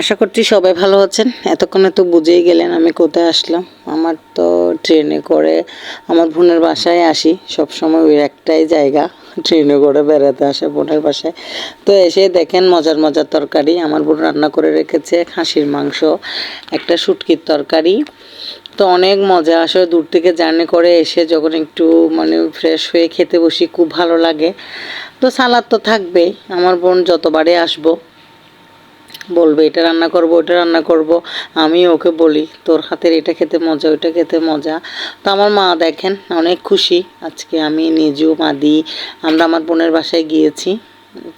আশা করছি সবাই ভালো আছেন। এতক্ষণে তো বুঝেই গেলেন আমি কোথায় আসলাম। আমার তো ট্রেনে করে আমার বোনের বাসায় আসি। সব সময় ওই একটাই জায়গা, ট্রেনে করে বেড়াতে আসে বোনের বাসায়। তো এসে দেখেন মজার মজার তরকারি। আমার বোন রান্না করে রেখেছে খাসির মাংস, একটা শুটকির তরকারি। তো অনেক মজা আসলে দূর থেকে জার্নি করে এসে যখন একটু মানে ফ্রেশ হয়ে খেতে বসি, খুব ভালো লাগে। তো সালাদ তো থাকবেই। আমার বোন যতবারে আসব বলবে, এটা রান্না করব ওটা রান্না করব, আমি ওকে বলি, তোর হাতের এটা খেতে মজা, ওইটা খেতে মজা। তো আমার মা দেখেন, অনেক খুশি। আজকে আমি, নিজু, মাদি, আমরা আমার বোনের বাসায় গিয়েছি।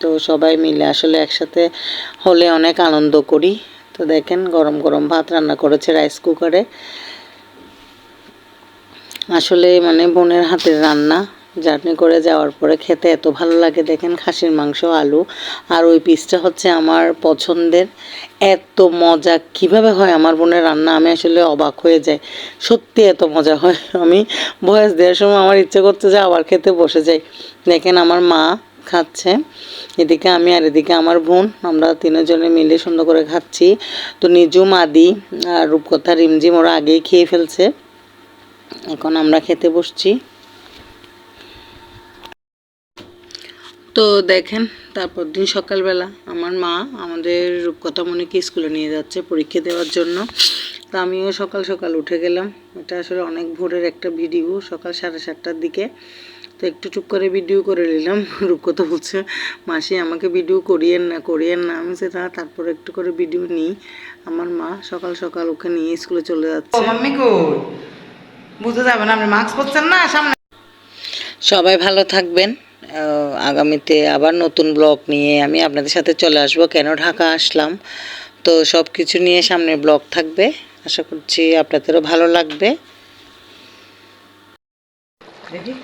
তো সবাই মিলে আসলে একসাথে হলে অনেক আনন্দ করি। তো দেখেন, গরম গরম ভাত রান্না করেছে রাইস কুকারে। আসলে মানে বোনের হাতের রান্না। জার্নি করে যাওয়ার পরে খেতে এত ভালো লাগে। দেখেন খাসির মাংস, আলু, আর ওই পিসটা হচ্ছে আমার পছন্দের। এত মজা, কীভাবে হয় আমার বোনের রান্না? আমি আসলে অবাক হয়ে যাই। সত্যি এত মজা হয়। আমি বয়স দেওয়ার সময় আমার ইচ্ছে করতে যে আবার খেতে বসে যাই। দেখেন আমার মা খাচ্ছে, এদিকে আমি আর এদিকে আমার বোন। আমরা তিনজনে মিলে সুন্দর করে খাচ্ছি। তো নিজুম আদি আর রূপকথা রিমঝিম ওরা আগেই খেয়ে ফেলছে। এখন আমরা খেতে বসছি। তো দেখেন তারপর দিন সকালবেলা আমার মা আমাদের রূপকথা মনিকে স্কুলে নিয়ে যাচ্ছে পরীক্ষা দেওয়ার জন্য। তো আমিও সকাল সকাল উঠে গেলাম। এটা আসলে অনেক ভোরের একটা ভিডিও সকাল সাড়ে সাতটার দিকে। তো একটু চুপ করে ভিডিও করে নিলাম। রূপকথা বলছে মাসি আমাকে ভিডিও করিয়েন না করিয়েন না। আমি সেটা তারপরে একটু করে ভিডিও নিই। আমার মা সকাল সকাল ওকে নিয়ে স্কুলে চলে যাচ্ছে। মাম্মি বুঝতে যাবে না আপনি মাস্ক পরছেন না সামনে? সবাই ভালো থাকবেন। আগামীতে আবার নতুন ব্লগ নিয়ে আমি আপনাদের সাথে চলে আসব। কেন ঢাকা আসলাম? তো সব কিছু নিয়ে সামনে ব্লগ থাকবে। আশা করছি আপনাদেরও ভালো লাগবে। দেখি।